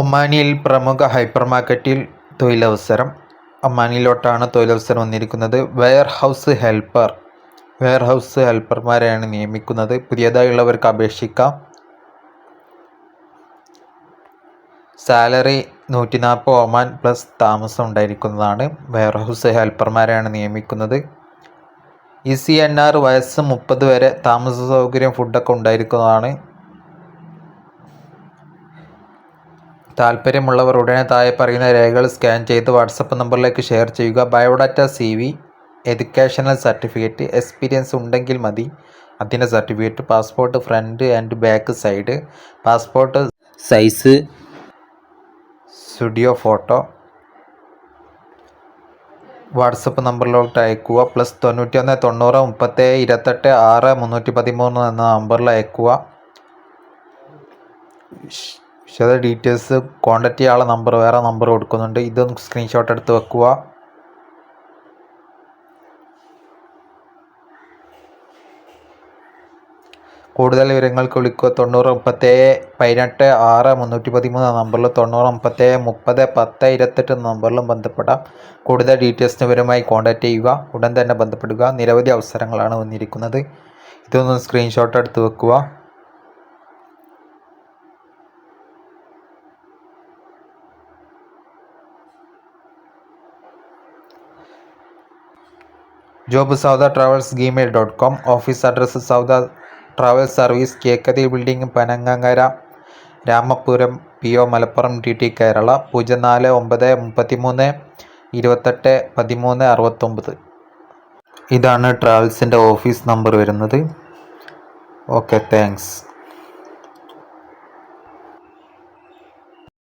ഒമാനിയിൽ പ്രമുഖ ഹൈപ്പർ മാർക്കറ്റിൽ തൊഴിലവസരം. ഒമാനിലോട്ടാണ് തൊഴിലവസരം വന്നിരിക്കുന്നത്. Warehouse helper. വെയർ ഹൗസ് ഹെൽപ്പർമാരെയാണ് നിയമിക്കുന്നത്. പുതിയതായുള്ളവർക്ക് അപേക്ഷിക്കാം. സാലറി നൂറ്റി നാൽപ്പത് ഒമാൻ പ്ലസ് താമസം ഉണ്ടായിരിക്കുന്നതാണ്. വെയർ ഹൗസ് ഹെൽപ്പർമാരെയാണ് നിയമിക്കുന്നത്. ഇ സി എൻ ആർ വയസ്സ് മുപ്പത് വരെ താമസ സൗകര്യം ഫുഡൊക്കെ ഉണ്ടായിരിക്കുന്നതാണ്. താല്പര്യമുള്ളവർ ഉടനെ താഴെ പറയുന്ന രേഖകൾ സ്കാൻ ചെയ്ത് വാട്സപ്പ് നമ്പറിലേക്ക് ഷെയർ ചെയ്യുക. Biodata C V educational certificate experience ഉണ്ടെങ്കിൽ മതി. അതിന്റെ certificate passport front and back side passport size studio photo WhatsApp നമ്പറിലോട്ട് അയക്കുക. പ്ലസ് തൊണ്ണൂറ്റി ഒന്ന് തൊണ്ണൂറ് മുപ്പത്തേഴ് ഇരുപത്തെട്ട് ആറ് മുന്നൂറ്റി പതിമൂന്ന് എന്ന നമ്പറിൽ അയക്കുക. വിശദ ഡീറ്റെയിൽസ് കോൺടാക്റ്റ് ചെയ്യാനുള്ള നമ്പർ വേറെ നമ്പർ കൊടുക്കുന്നുണ്ട്. ഇതൊന്ന് സ്ക്രീൻഷോട്ട് എടുത്ത് വെക്കുക. കൂടുതൽ വിവരങ്ങൾക്ക് വിളിക്കുക. തൊണ്ണൂറ് മുപ്പത്തേഴ് പതിനെട്ട് ആറ് മുന്നൂറ്റി പതിമൂന്ന് നമ്പറിൽ തൊണ്ണൂറ് മുപ്പത്തേഴ് മുപ്പത് പത്ത് ഇരുപത്തെട്ട് നമ്പറിലും ബന്ധപ്പെടാം. കൂടുതൽ ഡീറ്റെയിൽസിന് വിവരമായി കോൺടാക്റ്റ് ചെയ്യുക. ഉടൻ തന്നെ ബന്ധപ്പെടുക. നിരവധി അവസരങ്ങളാണ് വന്നിരിക്കുന്നത്. ഇതൊന്ന് സ്ക്രീൻഷോട്ട് എടുത്ത് വെക്കുക. Job Sauda travels Gmail dot com office address Sauda travel service കേക്കതി building Panangara Ramapuram P O Malappuram T T Kerala പൂജ്യം നാല് ഒമ്പത് മുപ്പത്തി മൂന്ന് ഇരുപത്തെട്ട് പതിമൂന്ന് അറുപത്തൊമ്പത്. ഇതാണ് ട്രാവൽസിന്റെ ഓഫീസ് നമ്പർ വരുന്നത്. Okay thanks